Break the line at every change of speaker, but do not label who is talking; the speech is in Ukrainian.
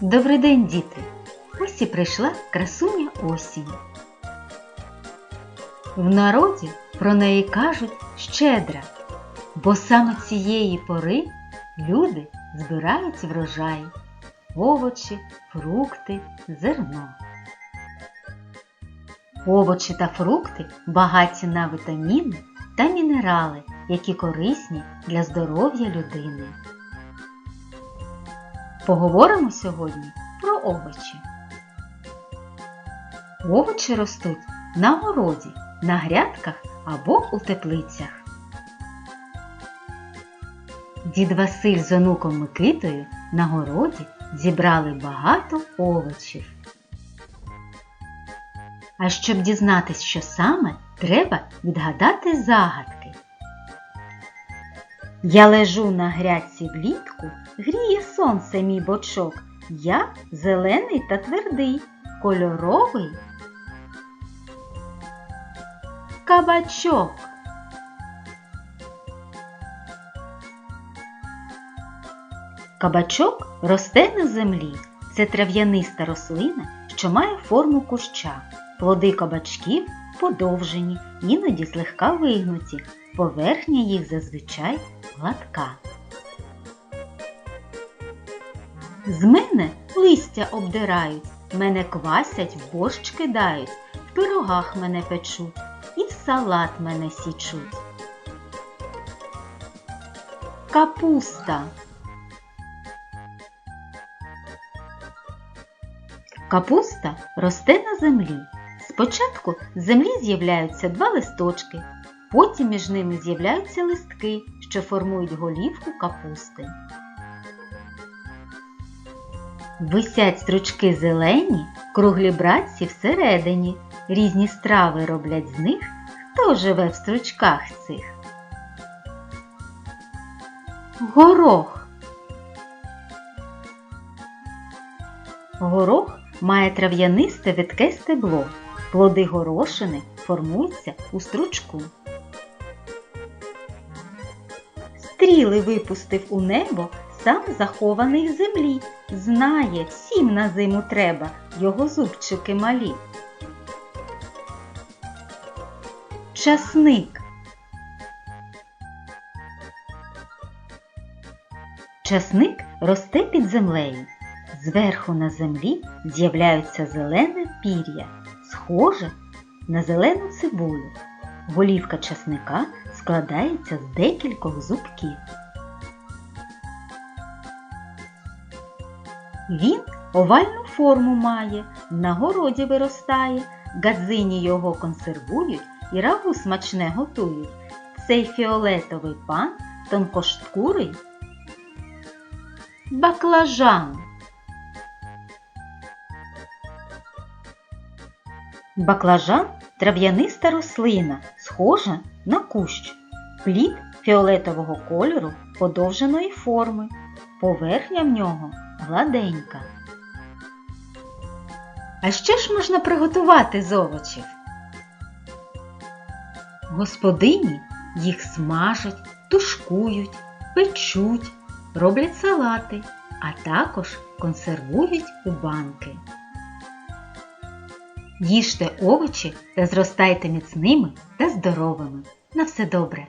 Добрий день, діти! Ось і прийшла красуня осінь. В народі про неї кажуть щедра, бо саме цієї пори люди збирають врожай, овочі, фрукти, зерно. Овочі та фрукти багаті на вітаміни та мінерали, які корисні для здоров'я людини. Поговоримо сьогодні про овочі. Овочі ростуть на городі, на грядках або у теплицях. Дід Василь з онуком Микитою на городі зібрали багато овочів. А щоб дізнатись, що саме, треба відгадати загадки. Я лежу на грядці влітку, гріє сонце мій бочок. Я зелений та твердий, кольоровий. Кабачок. Кабачок росте на землі. Це трав'яниста рослина, що має форму куща. Плоди кабачків подовжені, іноді злегка вигнуті. Поверхня їх зазвичай гладка. З мене листя обдирають, мене квасять, в борщ кидають, в пирогах мене печуть і в салат мене січуть. Капуста. Капуста росте на землі. Спочатку з землі з'являються два листочки, потім між ними з'являються листки, що формують голівку капусти. Висять стручки зелені, круглі братці всередині. Різні страви роблять з них, хто живе в стручках цих. Горох. Горох має трав'янисте витке стебло. Плоди горошини формуються у стручку. Стріли випустив у небо сам захований в землі. Знає, всім на зиму треба його зубчики малі. Часник. Часник росте під землею. Зверху на землі з'являються зелене пір'я, схоже на зелену цибулю. Голівка часника складається з декількох зубків. Він овальну форму має, на городі виростає, гадзині його консервують і рагу смачне готують. Цей фіолетовий пан тонкошкурий баклажан. Баклажан трав'яниста рослина, схожа на кущ. Плід фіолетового кольору подовженої форми. Поверхня в нього гладенька. А що ж можна приготувати з овочів? Господині їх смажать, тушкують, печуть, роблять салати, а також консервують у банки. Їжте овочі та зростайте міцними та здоровими. На все добре!